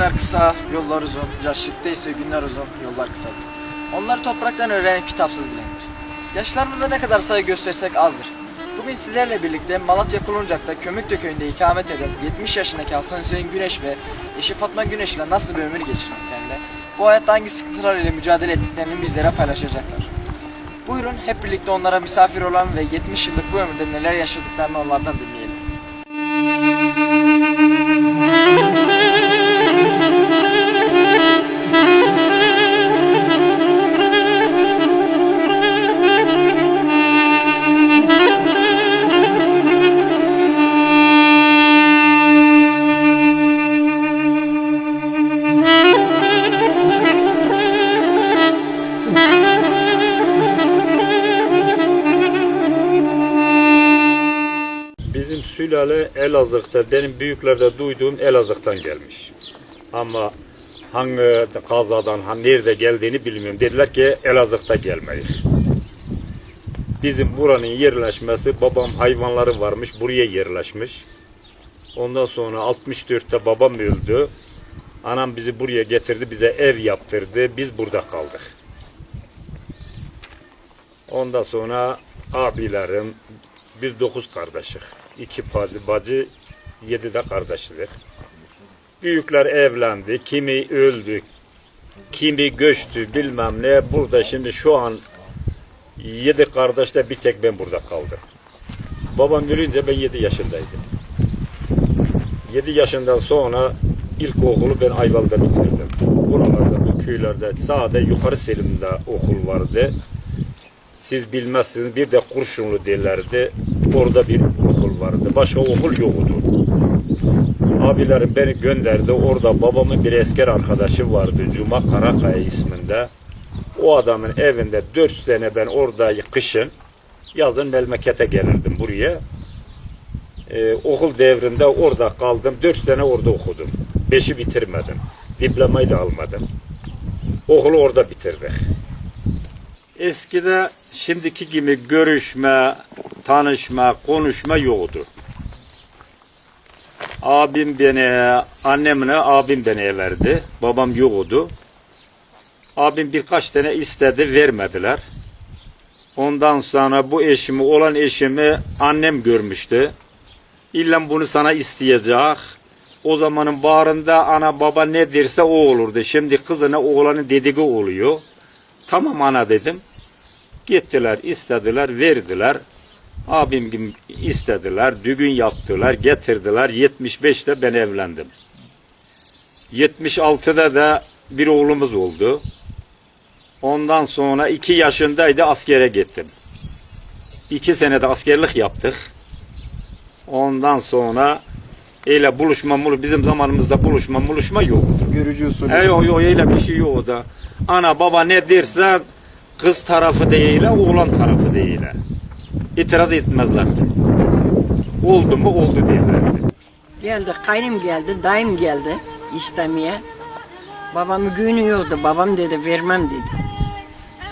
Günler kısa, yollar uzun. Yaşlıkta ise günler uzun, yollar kısa. Onlar topraktan öğrenen kitapsız bilendir. Yaşlarımıza ne kadar saygı göstersek azdır. Bugün sizlerle birlikte Malatya Kuluncak'ta Kömüklü köyünde ikamet eden 70 yaşındaki Hasan Hüseyin Güneş ve eşi Fatma Güneş ile nasıl bir ömür geçirdiklerini, bu hayatta hangi sıkıntılar ile mücadele ettiklerini bizlere paylaşacaklar. Buyurun hep birlikte onlara misafir olan ve 70 yıllık bu ömürde neler yaşadıklarını onlardan dinleyelim. Bizim sülale Elazığ'da benim büyüklerde duyduğum Elazığ'dan gelmiş. Ama hangi kazadan, ha nerede geldiğini bilmiyorum. Dediler ki Elazığ'da gelmeyiz. Bizim buranın yerleşmesi, babam hayvanları varmış, buraya yerleşmiş. Ondan sonra 64'te babam öldü. Anam bizi buraya getirdi, bize ev yaptırdı. Biz burada kaldık. Ondan sonra abilerim, biz dokuz kardeşik. İki bacı, bacı, yedi de kardeşlik. Büyükler evlendi, kimi öldü, kimi göçtü bilmem ne. Burada şimdi şu an yedi kardeşte bir tek ben burada kaldım. Babam ölünce ben yedi yaşındaydım. Yedi yaşından sonra ilkokulu ben Ayvalı'da bitirdim. Buralarda, bu köylerde, sağda yukarı Selim'de okul vardı. Siz bilmezsiniz bir de Kurşunlu derlerdi. Orada bir okul vardı. Başka okul yoktu. Abilerim beni gönderdi. Orada babamın bir esker arkadaşı vardı. Cuma Karakaya isminde. O adamın evinde dört sene ben orada kışın yazın memlekete gelirdim buraya. Ee, okul devrinde orada kaldım. Dört sene orada okudum. Beşi bitirmedim. Diplomayı da almadım. Okulu orada bitirdik. Eskide şimdiki gibi görüşme, tanışma, konuşma yoktu. Abim beni, annemle abim beni verdi. Babam yoktu. Abim birkaç tane istedi, vermediler. Ondan sonra bu eşimi, olan eşimi annem görmüştü. İlla bunu sana isteyecek. O zamanın bağrında ana baba ne derse o olurdu. Şimdi kızına oğlanın dediği oluyor. Tamam ana dedim. Gittiler, istediler, verdiler. Abim gibi istediler, düğün yaptılar, getirdiler. 75'te ben evlendim. 76'da da bir oğlumuz oldu. Ondan sonra iki yaşındaydı askere gittim. İki senede askerlik yaptık. Ondan sonra öyle buluşma bizim zamanımızda buluşma buluşma yoktu. Görücü usulü. E yok yok öyle bir şey yok da. Ana baba ne derse kız tarafı değil, oğlan tarafı değil. İtiraz etmezlerdi. Oldu mu oldu derlerdi. Geldi, kaynım geldi, dayım geldi istemeye. Babamı güğünüyordu, babam dedi vermem dedi.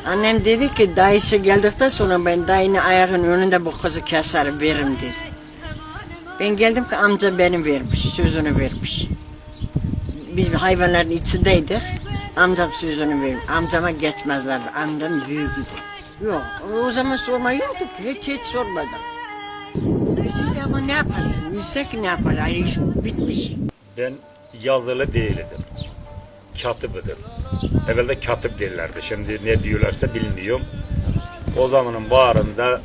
Annem dedi ki dayısı geldikten sonra ben dayının ayağının önünde bu kızı keserim veririm dedi. Ben geldim ki amca benim vermiş, sözünü vermiş. Biz hayvanların içindeydik. Amcam sözünü vermiş. Amcama geçmezlerdi. Amcam büyüğüydü. Yok, o zaman sorma yoktu ki. Hiç hiç sormadım. Yüzük ama ne yaparsın? Yüzsek ne yapar? Ayrı iş bitmiş. Ben yazılı değildim. Katibıdım. Evvelde katip derlerdi. Şimdi ne diyorlarsa bilmiyorum. O zamanın bağrında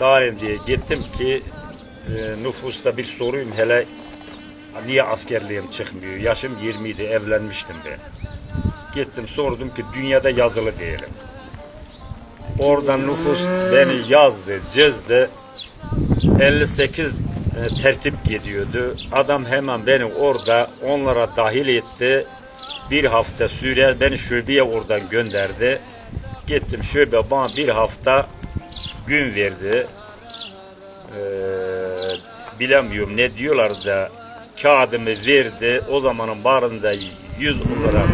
Darin diye gittim ki e, nüfusta bir soruyum hele niye askerliğim çıkmıyor. Yaşım 20 idi evlenmiştim ben. Gittim sordum ki dünyada yazılı değilim. Oradan nüfus beni yazdı, cızdı. 58 e, tertip gidiyordu. Adam hemen beni orada onlara dahil etti. Bir hafta süre beni şubeye oradan gönderdi. Gittim şube bana bir hafta gün verdi. Ee, bilemiyorum ne diyorlar da kağıdımı verdi. O zamanın barında 100 lira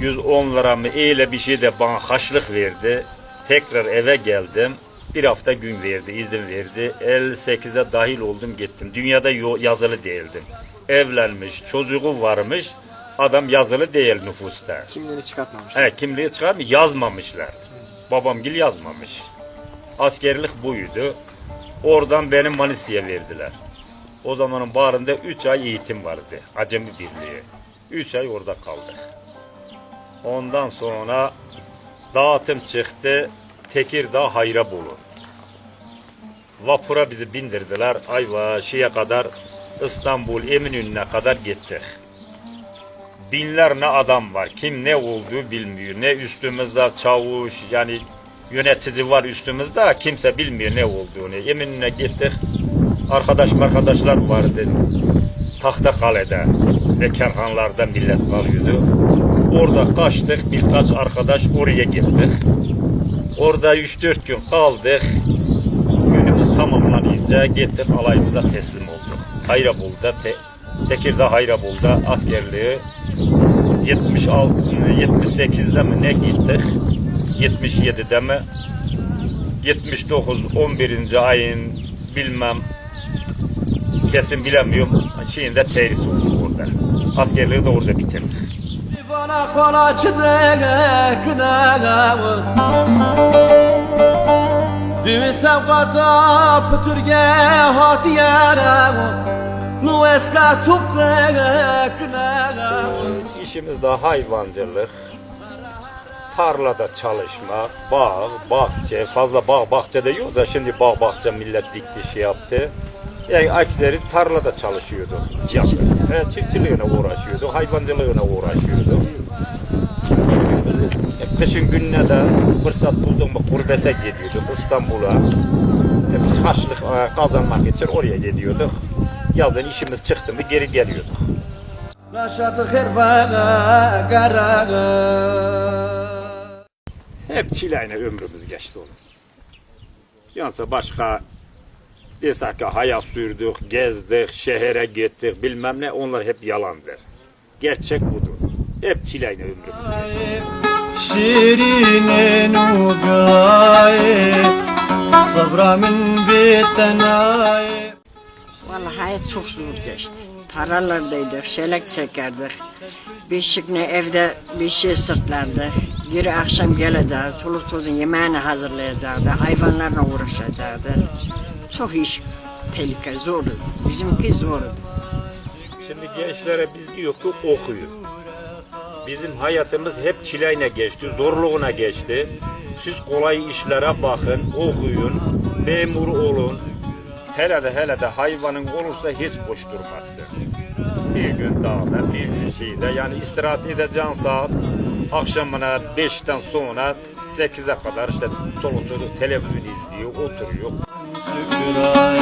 110 lira mı öyle bir şey de bana haşlık verdi. Tekrar eve geldim. Bir hafta gün verdi, izin verdi. 58'e dahil oldum gittim. Dünyada yazılı değildim. evlenmiş, çocuğu varmış. Adam yazılı değil nüfusta. Kimliğini çıkartmamış. He, kimliği çıkarmış, yazmamışlar. Babamgil yazmamış. Askerlik buydu. Oradan beni Manisa'ya verdiler. O zamanın bağrında 3 ay eğitim vardı. Acemi Birliği. 3 ay orada kaldık. Ondan sonra dağıtım çıktı. Tekirdağ Hayrabolu. Vapura bizi bindirdiler. Ayva şeye kadar İstanbul Eminönü'ne kadar gittik binlerce adam var. Kim ne olduğu bilmiyor. Ne üstümüzde çavuş yani yönetici var üstümüzde kimse bilmiyor ne olduğunu. Eminönü'ne gittik. Arkadaş arkadaşlar vardı. Tahta Kale'de. Bekarhanlarda millet kalıyordu. Orada kaçtık. Birkaç arkadaş oraya gittik. Orada 3-4 gün kaldık. Günümüz tamamlanınca gittik alayımıza teslim olduk. Hayrabolu'da, te, Tekirdağ Hayrabolu'da askerliği 76 78'de mi ne gittik? 77'de mi? 79 11. ayın bilmem kesin bilemiyorum. Şeyinde terhis olduk orada. Askerliği de orada bitirdik. Bana kolaçı kınağı Düğün sevkata pütürge hatiyağı Nueska tukte kınağı İşimiz de hayvancılık, tarlada çalışma, bağ, bahçe, fazla bağ, bahçe de yok da şimdi bağ, bahçe millet dikti şey yaptı. Yani akseri tarlada çalışıyordu. Çiftçilik. Evet, çiftçiliğine uğraşıyordu, hayvancılığına uğraşıyordu. E, Kışın gününe de fırsat bulduk mu gurbete gidiyorduk İstanbul'a. E, biz haçlık e, kazanmak için oraya gidiyorduk. Yazın işimiz çıktı mı geri geliyorduk. Hep çileyle ömrümüz geçti oğlum. Yoksa başka desek ki hayat sürdük, gezdik, şehre gittik bilmem ne onlar hep yalandır. Gerçek budur. Hep çileyle ömrümüz geçti. شيرين نوقاي صبرا من بيتناي Vallahi hayat çok zor geçti. Tarlalardaydık, şelek çekerdik. Beşikle evde bir şey sırtlardık. Geri akşam geleceğiz, çoluk çocuğun yemeğini hazırlayacaktık, hayvanlarla uğraşacaktık. Çok iş tehlike, zordu. Bizimki zordu. Şimdi gençlere biz diyor ki okuyun. Bizim hayatımız hep çileyle geçti, zorluğuna geçti. Siz kolay işlere bakın, okuyun, memur olun. Hele de hele de hayvanın olursa hiç koşturmazsın. Bir gün dağda, bir gün şeyde yani istirahat edeceğin saat akşamına 5'ten sonra 8'e kadar işte çoluk çocuk televizyon izliyor, oturuyor. Şükran